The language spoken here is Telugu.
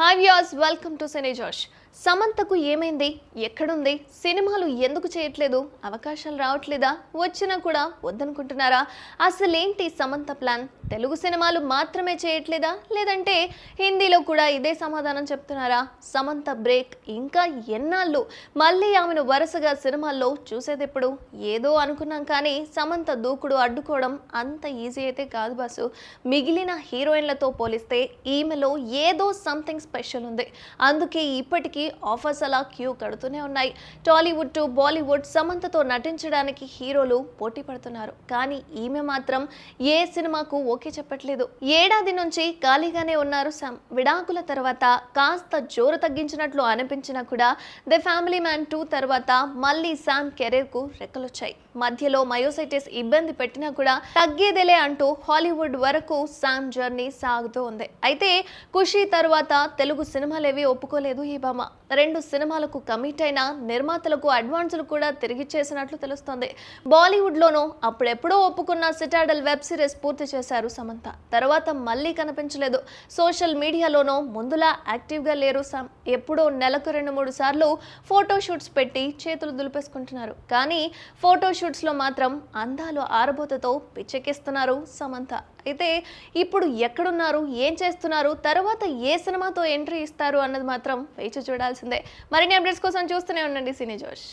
Hi views welcome to Cine Josh సమంతకు ఏమైంది? ఎక్కడుంది? సినిమాలు ఎందుకు చేయట్లేదు? అవకాశాలు రావట్లేదా? వచ్చినా కూడా వద్దనుకుంటున్నారా? అసలేంటి సమంత ప్లాన్? తెలుగు సినిమాలు మాత్రమే చేయట్లేదా? లేదంటే హిందీలో కూడా ఇదే సమాధానం చెప్తున్నారా? సమంత బ్రేక్ ఇంకా ఎన్నాళ్ళు? మళ్ళీ ఆమెను వరుసగా సినిమాల్లో చూసేదెప్పుడు? ఏదో అనుకున్నాం కానీ సమంత దూకుడు అడ్డుకోవడం అంత ఈజీ అయితే కాదు బాసు. మిగిలిన హీరోయిన్లతో పోలిస్తే ఈమెలో ఏదో సంథింగ్ స్పెషల్ ఉంది. అందుకే ఇప్పటికీ ఆఫర్స్ అలా క్యూ కడుతూనే ఉన్నాయి. టాలీవుడ్ టు బాలీవుడ్ సమంతతో నటించడానికి హీరోలు పోటీ పడుతున్నారు. కానీ ఈమె మాత్రం ఏ సినిమాకు ఓకే చెప్పట్లేదు. ఏడాది నుంచి ఖాళీగానే ఉన్నారు శామ్ విడాకుల తర్వాత కాస్త జోరు తగ్గించినట్లు అనిపించినా కూడా ద ఫ్యామిలీ మ్యాన్ టూ తర్వాత మళ్ళీ శామ్ కెరీర్కు రెక్కలొచ్చాయి. మధ్యలో మయోసైటిస్ ఇబ్బంది పెట్టినా కూడా తగ్గేదేలే అంటూ హాలీవుడ్ వరకు శామ్ జర్నీ సాగుతూ ఉంది. అయితే ఖుషి తర్వాత తెలుగు సినిమాలేవి ఒప్పుకోలేదు ఈ భామ. రెండు సినిమాలకు కమిట్ అయిన నిర్మాతలకు అడ్వాన్సులు కూడా తిరిగి చేసినట్లు తెలుస్తోంది. బాలీవుడ్లోనూ అప్పుడెప్పుడో ఒప్పుకున్న సిటాడల్ వెబ్ సిరీస్ పూర్తి చేశారు సమంత. తర్వాత మళ్ళీ కనిపించలేదు. సోషల్ మీడియాలోనూ ముందులా యాక్టివ్గా లేరు సమ్ ఎప్పుడో నెలకు రెండు మూడు సార్లు ఫోటోషూట్స్ పెట్టి చేతులు దులిపేసుకుంటున్నారు. కానీ ఫోటోషూట్స్లో మాత్రం అందాలు ఆరబోతతో పిచ్చెక్కిస్తున్నారు సమంత. అయితే ఇప్పుడు ఎక్కడున్నారు? ఏం చేస్తున్నారు? తర్వాత ఏ సినిమాతో ఎంట్రీ ఇస్తారు అన్నది మాత్రం వేచి చూడాల్సిందే. మరిన్ని అప్డేట్స్ కోసం చూస్తూనే ఉండండి. సినీ జోష్.